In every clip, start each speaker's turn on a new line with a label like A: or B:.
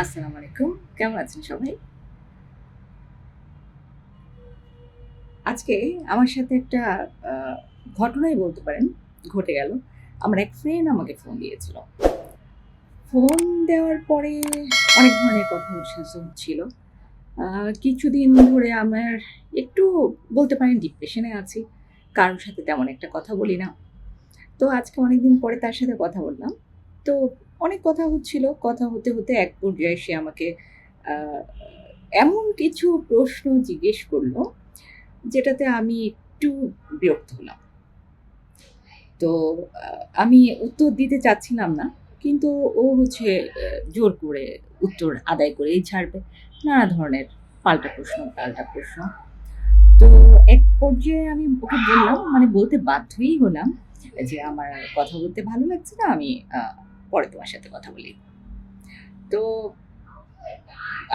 A: আসসালামু আলাইকুম। কেমন আছেন সবাই? আজকে আমার সাথে একটা ঘটনাই বলতে পারেন, ঘটে গেল। আমার এক ফ্রেন্ড আমাকে ফোন দিয়েছিল। ফোন দেওয়ার পরে অনেক ধরনের কথা সাথে হচ্ছিল। কিছুদিন ধরে আমার একটু বলতে পারেন ডিপ্রেশনে আছি। কারোর সাথে তেমন একটা কথা বলি না। তো আজকে অনেকদিন পরে তার সাথে কথা বললাম। তো অনেক কথা হচ্ছিল, কথা হতে হতে এক পর্যায়ে সে আমাকে এমন কিছু প্রশ্ন জিজ্ঞেস করল, যেটাতে আমি একটু বিরক্ত হলাম। তো আমি উত্তর দিতে চাচ্ছিলাম না, কিন্তু ও হচ্ছে জোর করে উত্তর আদায় করেই ছাড়বে। নানা ধরনের পাল্টা প্রশ্ন পাল্টা প্রশ্ন। তো এক পর্যায়ে আমি ওকে বললাম মানে বলতে বাধ্যই হলাম যে, আমার কথা বলতে ভালো লাগছে না, আমি পরে তোমার সাথে কথা বলি। তো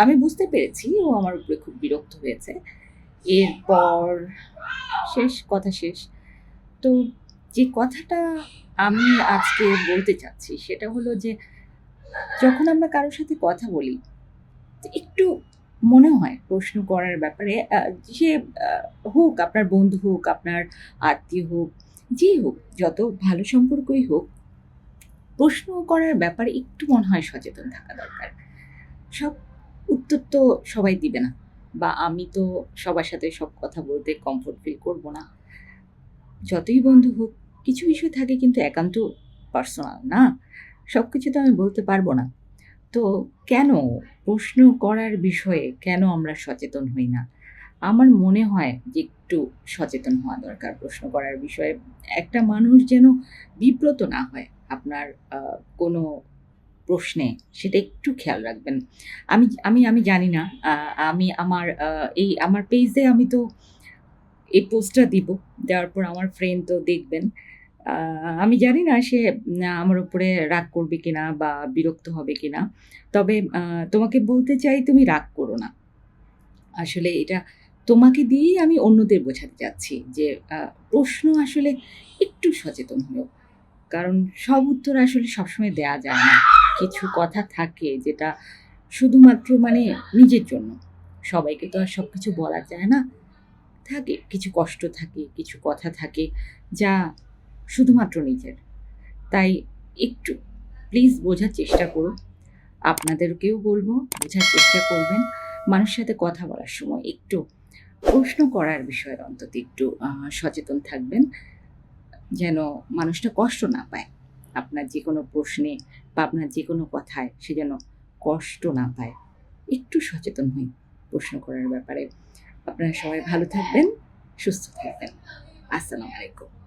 A: আমি বুঝতে পেরেছি, ও আমার উপরে খুব বিরক্ত হয়েছে। এরপর শেষ, কথা শেষ। তো যে কথাটা আমি আজকে বলতে চাচ্ছি, সেটা হলো যে যখন আমরা কারোর সাথে কথা বলি একটু মনে হয় প্রশ্ন করার ব্যাপারে সে হোক আপনার বন্ধু হোক, আপনার আত্মীয় হোক যেই হোক, যত ভালো সম্পর্কই হোক প্রশ্ন করার ব্যাপারে একটু মনে হয় সচেতন থাকা দরকার। সব উত্তর তো সবাই দিবে না বা আমি তো সবার সাথে সব কথা বলতে কমফোর্ট ফিল করব না। যতই বন্ধু হোক, কিছু বিষয় থাকে কিন্তু একান্ত পার্সোনাল না। সব কিছু তো আমি বলতে পারব না। তো কেন প্রশ্ন করার বিষয়ে কেন আমরা সচেতন হই না? আমার মনে হয় যে একটু সচেতন হওয়া দরকার প্রশ্ন করার বিষয়ে। একটা মানুষ যেন বিব্রত না হয় আপনার কোনো প্রশ্নে, সেটা একটু খেয়াল রাখবেন। আমি আমি আমি জানি না আমি আমার এই আমার পেজে আমি তো এই পোস্টটা দিব, দেওয়ার পর আমার ফ্রেন্ড তো দেখবেন। আমি জানি না সে আমার উপরে রাগ করবে কিনা বা বিরক্ত হবে কিনা। তবে তোমাকে বলতে চাই তুমি রাগ করো না। আসলে এটা তোমাকে দিয়েই আমি অন্যদের বোঝাতে চাচ্ছি যে প্রশ্ন আসলে একটু সচেতন হও। কারণ সব উত্তর আসলে সবসময় দেয়া যায় না। কিছু কথা থাকে যেটা শুধুমাত্র মানে নিজের জন্য। সবাইকে তো আর সব কিছু বলা যায় না। থাকে, কিছু কষ্ট থাকে, কিছু কথা থাকে যা শুধুমাত্র নিজের। তাই একটু প্লিজ বোঝার চেষ্টা করো। আপনাদেরকেও বলব, বোঝার চেষ্টা করবেন। মানুষের সাথে কথা বলার সময় একটু প্রশ্ন করার বিষয়ে অন্তত একটু সচেতন থাকবেন। যেন মানুষটা কষ্ট না পায়। আপনার যে কোনো প্রশ্নে বা আপনার যে কোনো কথায় সে যেন কষ্ট না পায়। একটু সচেতন হই প্রশ্ন করার ব্যাপারে। আপনারা সবাই ভালো থাকবেন, সুস্থ থাকবেন। আসসালামু আলাইকুম।